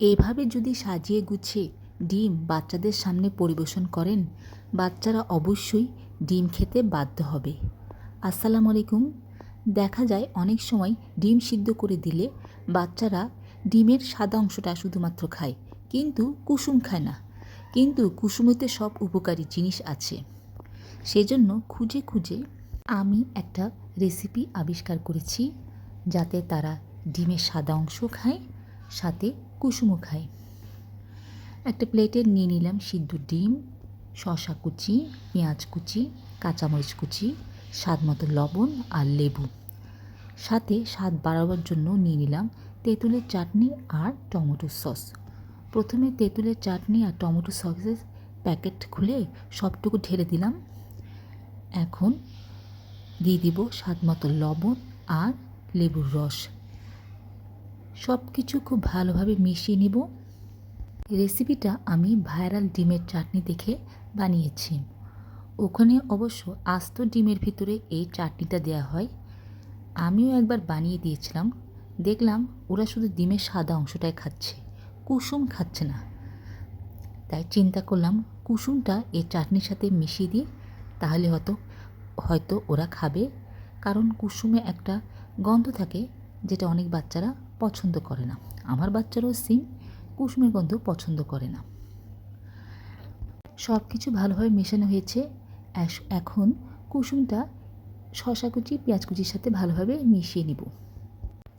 এভাবে যদি সাজিয়ে গুছিয়ে ডিম বাচ্চাদের সামনে পরিবেশন করেন, বাচ্চারা অবশ্যই ডিম খেতে বাধ্য হবে। আসসালামু আলাইকুম। দেখা যায় অনেক সময় ডিম সিদ্ধ করে দিলে বাচ্চারা ডিমের সাদা অংশটা শুধুমাত্র খায়, কিন্তু কুসুম খায় না। কিন্তু কুসুমেতে সব উপকারী জিনিস আছে। সেজন্য খুঁজে খুঁজে আমি একটা রেসিপি আবিষ্কার করেছি, যাতে তারা ডিমের সাদা অংশ খায়, সাথে কুসুমও খাই একটা প্লেটে নিয়ে নিলাম সিদ্ধ ডিম, শসা কুচি, পেঁয়াজ কুচি, কাঁচামরিচ কুচি, স্বাদ মতো লবণ আর লেবু। সাথে স্বাদ বাড়াবার জন্য নিয়ে নিলাম তেঁতুলের চাটনি আর টমেটো সস। প্রথমে তেঁতুলের চাটনি আর টমেটো সসের প্যাকেট খুলে সবটুকু ঢেলে দিলাম। এখন দিয়ে দিব স্বাদ মতো লবণ আর লেবুর রস। সব কিছু খুব ভালোভাবে মিশিয়ে নিব। রেসিপিটা আমি ভাইরাল ডিমের চাটনি দেখে বানিয়েছি। ওখানে অবশ্য আস্ত ডিমের ভিতরে এই চাটনিটা দেওয়া হয়। আমিও একবার বানিয়ে দিয়েছিলাম। দেখলাম ওরা শুধু ডিমের সাদা অংশটাই খাচ্ছে, কুসুম খাচ্ছে না। তাই চিন্তা করলাম কুসুমটা এই চাটনির সাথে মিশিয়ে দিই তাহলে হয়তো হয়তো ওরা খাবে। কারণ কুসুমে একটা গন্ধ থাকে যেটা অনেক বাচ্চারা পছন্দ করে না। আমার বাচ্চারাও সিম, কুসুমের গন্ধ পছন্দ করে না। সব কিছু ভালোভাবে মেশানো হয়েছে। এখন কুসুমটা শশা কুচি, পেঁয়াজ কুচির সাথে ভালোভাবে মিশিয়ে নিব।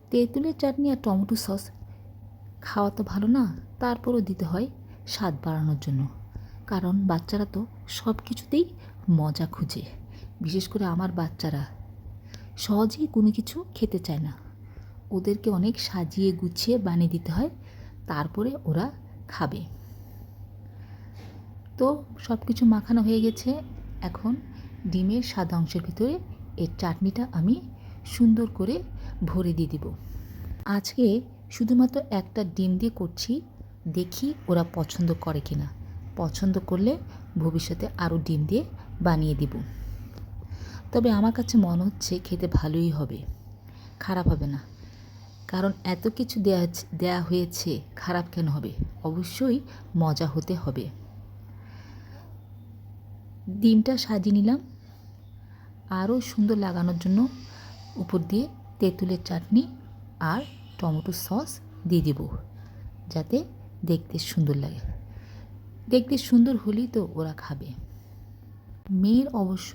তেঁতুলের চাটনি আর টমেটো সস খাওয়া তো ভালো না, তারপরও দিতে হয় স্বাদ বাড়ানোর জন্য। কারণ বাচ্চারা তো সব কিছুতেই মজা খুঁজে। বিশেষ করে আমার বাচ্চারা। সহজেই কোনো কিছু খেতে চায় না। ওদেরকে অনেক সাজিয়ে গুছিয়ে বানিয়ে দিতে হয়, তারপরে ওরা খাবে। তো সব কিছু মাখানো হয়ে গেছে। এখন ডিমের সাদা অংশের ভিতরে এর চাটনিটা আমি সুন্দর করে ভরে দিয়ে দিব। আজকে শুধুমাত্র একটা ডিম দিয়ে করছি, দেখি ওরা পছন্দ করে কিনা। পছন্দ করলে ভবিষ্যতে আরও ডিম দিয়ে বানিয়ে দিব। তবে আমার কাছে মনে হচ্ছে খেতে ভালোই হবে, খারাপ হবে না। কারণ এত কিছু দেয়া দেয়া হয়েছে, খারাপ কেন হবে? অবশ্যই মজা হতে হবে। ডিমটা সাজিয়ে নিলাম। আরও সুন্দর লাগানোর জন্য উপর দিয়ে তেঁতুলের চাটনি আর টমেটো সস দিয়ে দেব, যাতে দেখতে সুন্দর লাগে। দেখতে সুন্দর হলেই তো ওরা খাবে। মেয়ের অবশ্য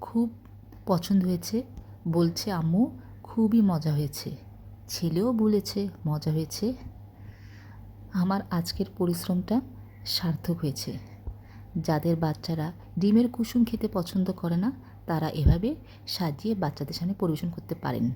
খুব পছন্দ হয়েছে, বলছে, আম্মু, খুবই মজা হয়েছে। ছেলেও বলেছে, মজা হয়েছে। আমার আজকের পরিশ্রমটা সার্থক হয়েছে। যাদের বাচ্চারা ডিমের কুসুম খেতে পছন্দ করে না, তারা এভাবে সাজিয়ে বাচ্চাদের সামনে পরিবেশন করতে পারেন।